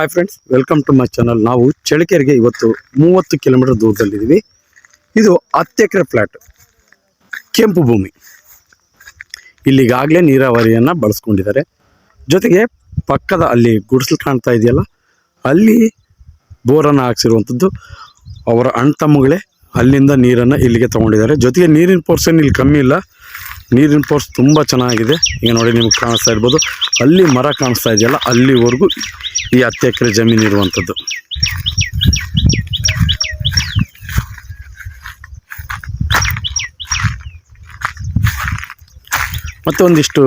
Hi friends welcome to my channel ನಾವು ಚಳಿಕೆರೆಗೆ ಇವತ್ತು ಮೂವತ್ತು ಕಿಲೋಮೀಟರ್ ದೂರದಲ್ಲಿದ್ದೀವಿ. ಇದು ಹತ್ತು ಎಕರೆ ಫ್ಲ್ಯಾಟ್ ಕೆಂಪು ಭೂಮಿ. ಇಲ್ಲಿಗಾಗಲೇ ನೀರಾವರಿಯನ್ನು ಬಳಸ್ಕೊಂಡಿದ್ದಾರೆ. ಜೊತೆಗೆ ಪಕ್ಕದ ಅಲ್ಲಿ ಗುಡಿಸಲು ಕಾಣ್ತಾ ಇದೆಯಲ್ಲ, ಅಲ್ಲಿ ಬೋರನ್ನು ಹಾಕ್ಸಿರುವಂಥದ್ದು ಅವರ ಅಣ್ಣ ತಮ್ಮಗಳೇ ಅಲ್ಲಿಂದ ನೀರನ್ನು ಇಲ್ಲಿಗೆ ತೊಗೊಂಡಿದ್ದಾರೆ. ಜೊತೆಗೆ ನೀರಿನ ಪೋರ್ಷನ್ ಇಲ್ಲಿ ಕಮ್ಮಿ ಇಲ್ಲ. ನೀರಿನ ಪೋರ್ಸ್ ತುಂಬ ಚೆನ್ನಾಗಿದೆ. ಈಗ ನೋಡಿ ನಿಮ್ಗೆ ಕಾಣಿಸ್ತಾ ಇರ್ಬೋದು. ಅಲ್ಲಿ ಮರ ಕಾಣಿಸ್ತಾ ಇದೆಯಲ್ಲ, ಅಲ್ಲಿವರೆಗೂ ಈ ಹತ್ತು ಎಕರೆ ಜಮೀನು ಇರುವಂಥದ್ದು. ಮತ್ತು ಒಂದಿಷ್ಟು,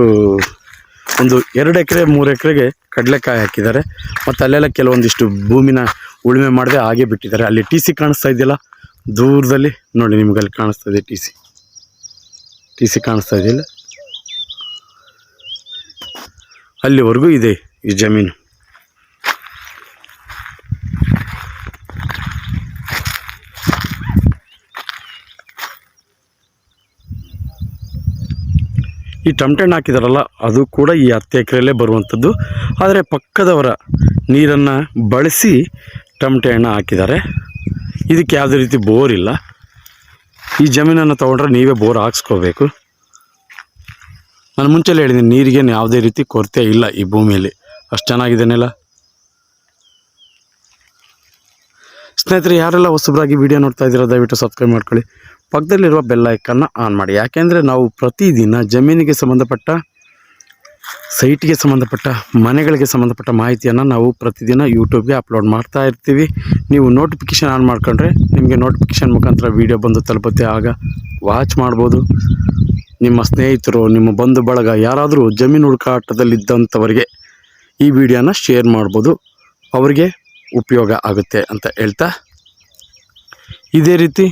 ಒಂದು ಎರಡು ಎಕರೆ, ಮೂರು ಎಕರೆಗೆ ಕಡಲೆಕಾಯಿ ಹಾಕಿದ್ದಾರೆ. ಮತ್ತು ಅಲ್ಲೆಲ್ಲ ಕೆಲವೊಂದಿಷ್ಟು ಭೂಮಿನ ಉಳುಮೆ ಮಾಡದೆ, ಹಾಗೆ ಬಿಟ್ಟಿದ್ದಾರೆ. ಅಲ್ಲಿ ಟಿ ಸಿ ಕಾಣಿಸ್ತಾ ಇದೆಯಲ್ಲ, ದೂರದಲ್ಲಿ. ನೋಡಿ ನಿಮಗೆ ಅಲ್ಲಿ ಕಾಣಿಸ್ತಾ ಇದೆ ಟಿ ಸಿ. ಟಿ ಸಿ ಕಾಣಿಸ್ತಾ ಇದೆಯಲ್ಲ ಅಲ್ಲಿವರೆಗೂ ಇದೆ ಈ ಜಮೀನು. ಈ ಟಮಟೆ ಹಣ್ಣು ಹಾಕಿದಾರಲ್ಲ, ಅದು ಕೂಡ ಈ ಹತ್ತು ಎಕರೆಯಲ್ಲೇ ಬರುವಂಥದ್ದು. ಆದರೆ ಪಕ್ಕದವರ ನೀರನ್ನು ಬಳಸಿ ಟಮಟೆ ಹಣ್ಣು ಹಾಕಿದ್ದಾರೆ. ಇದಕ್ಕೆ ಯಾವುದೇ ರೀತಿ ಬೋರ್ ಇಲ್ಲ. ಈ ಜಮೀನನ್ನು ತೊಗೊಂಡ್ರೆ ನೀವೇ ಬೋರ್ ಹಾಕ್ಸ್ಕೋಬೇಕು. ನಾನು ಮುಂಚೆಲೇ ಹೇಳಿದ್ದೀನಿ, ನೀರಿಗೆ ಯಾವುದೇ ರೀತಿ ಕೊರತೆ ಇಲ್ಲ ಈ ಭೂಮಿಯಲ್ಲಿ. ಅಷ್ಟು ಚೆನ್ನಾಗಿದ್ದೇನೆಲ್ಲ ನೆಲ. ಸ್ನೇಹಿತರೆ, ಯಾರೆಲ್ಲ ಹೊಸಬ್ರಾಗಿ ವಿಡಿಯೋ ನೋಡ್ತಾ ಇದ್ದೀರಾ ದಯವಿಟ್ಟು ಸಬ್ಸ್ಕ್ರೈಬ್ ಮಾಡ್ಕೊಳ್ಳಿ. ಪಕ್ಕದಲ್ಲಿರುವ ಬೆಲ್ ಆನ್ ಮಾಡಿ. ಯಾಕೆಂದರೆ ನಾವು ಪ್ರತಿದಿನ ಜಮೀನಿಗೆ ಸಂಬಂಧಪಟ್ಟ ಸೈಟ್ಗೆ ಸಂಬಂಧಪಟ್ಟ, ಮನೆಗಳಿಗೆ ಸಂಬಂಧಪಟ್ಟ ಮಾಹಿತಿಯನ್ನು ನಾವು ಪ್ರತಿದಿನ ಯೂಟ್ಯೂಬ್ಗೆ ಅಪ್ಲೋಡ್ ಮಾಡ್ತಾ ಇರ್ತೀವಿ. ನೀವು ನೋಟಿಫಿಕೇಷನ್ ಆನ್ ಮಾಡ್ಕೊಂಡ್ರೆ ನಿಮಗೆ ನೋಟಿಫಿಕೇಷನ್ ಮುಖಾಂತರ ವೀಡಿಯೋ ಬಂದು ತಲುಪುತ್ತೆ. ಆಗ ವಾಚ್ ಮಾಡ್ಬೋದು. ನಿಮ್ಮ ಸ್ನೇಹಿತರು, ನಿಮ್ಮ ಬಂಧು ಬಳಗ, ಯಾರಾದರೂ ಜಮೀನು ಹುಡುಕಾಟದಲ್ಲಿದ್ದಂಥವರಿಗೆ ಈ ವಿಡಿಯೋನ ಶೇರ್ ಮಾಡ್ಬೋದು. ಅವರಿಗೆ ಉಪಯೋಗ ಆಗುತ್ತೆ ಅಂತ ಹೇಳ್ತಾ ಇದೇ ರೀತಿ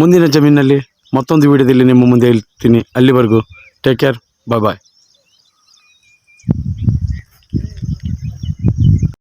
ಮುಂದಿನ ಜಮೀನಲ್ಲಿ ಮತ್ತೊಂದು ವಿಡಿಯೋದಲ್ಲಿ ನಿಮ್ಮ ಮುಂದೆ ಹೇಳ್ತೀನಿ ಅಲ್ಲಿವರೆಗೂ ಟೇಕ್ ಕೇರ್ ಬಾಯ್ ಬಾಯ್